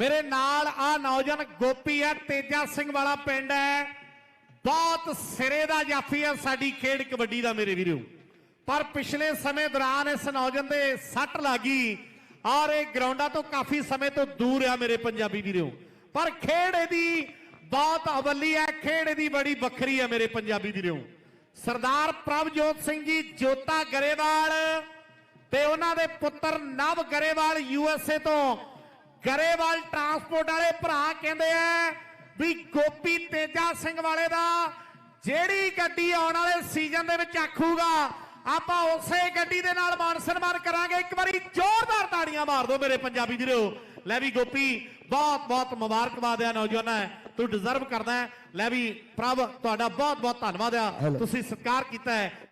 ਮੇਰੇ ਨਾਲ ਆ ਨੌਜਵਾਨ ਗੋਪੀ ਹੈ, ਤੇਜਾ ਸਿੰਘ ਵਾਲਾ ਪਿੰਡ ਹੈ। ਬਹੁਤ ਸਿਰੇ ਦਾ ਜਾਫੀ ਹੈ ਸਾਡੀ ਖੇਡ ਕਬੱਡੀ ਦਾ ਮੇਰੇ ਵੀਰੋ। ਪਰ ਪਿਛਲੇ ਸਮੇਂ ਦੌਰਾਨ ਇਸ ਨੌਜਵਾਨ ਦੇ ਸੱਟ ਲੱਗੀ ਔਰ ਇਹ ਗਰਾਊਂਡਾਂ ਤੋਂ ਕਾਫੀ ਸਮੇਂ ਤੋਂ ਦੂਰ ਆ ਮੇਰੇ ਪੰਜਾਬੀ ਵੀਰੋ। ਪਰ ਖੇਡ ਇਹਦੀ ਬਹੁਤ ਅਵੱਲੀ ਹੈ, ਖੇਡ ਇਹਦੀ ਬੜੀ ਵੱਖਰੀ ਹੈ ਮੇਰੇ ਪੰਜਾਬੀ ਵੀਰੋ। ਸਰਦਾਰ ਪ੍ਰਭਜੋਤ ਸਿੰਘ ਜੀ ਜੋਤਾ ਗਰੇਵਾਲ ਤੇ ਉਹਨਾਂ ਦੇ ਪੁੱਤਰ ਨਵ ਗਰੇਵਾਲ ਯੂਐਸਏ ਤੋਂ ਗਰੇਵਾਲ ਟਰਾਂਸਪੋਰਟ ਵਾਲੇ ਭਰਾ ਕਹਿੰਦੇ ਆ ਵੀ ਗੋਪੀ ਤੇਜਾ ਸਿੰਘ ਵਾਲੇ ਦਾ ਜਿਹੜੀ ਗੱਡੀ ਆਉਣ ਵਾਲੇ ਸੀਜ਼ਨ ਦੇ ਵਿੱਚ ਆਖੂਗਾ ਆਪਾਂ ਉਸੇ ਗੱਡੀ ਦੇ ਨਾਲ ਮਾਨ ਸਨਮਾਨ ਕਰਾਂਗੇ। ਇੱਕ ਵਾਰੀ ਜ਼ੋਰਦਾਰ ਤਾੜੀਆਂ ਮਾਰ ਦਿਓ ਮੇਰੇ ਪੰਜਾਬੀ ਵੀਰੋ। ਲੈ ਵੀ ਗੋਪੀ ਬਹੁਤ ਬਹੁਤ ਮੁਬਾਰਕਬਾਦ ਆ ਨੌਜਵਾਨਾ ਤੂੰ ਡਿਜ਼ਰਵ ਕਰਦਾ। ਲੈ ਵੀ ਪ੍ਰਭ ਤੁਹਾਡਾ ਬਹੁਤ ਬਹੁਤ ਧੰਨਵਾਦ ਆ. ਤੁਸੀਂ ਸਤਿਕਾਰ ਕੀਤਾ ਹੈ।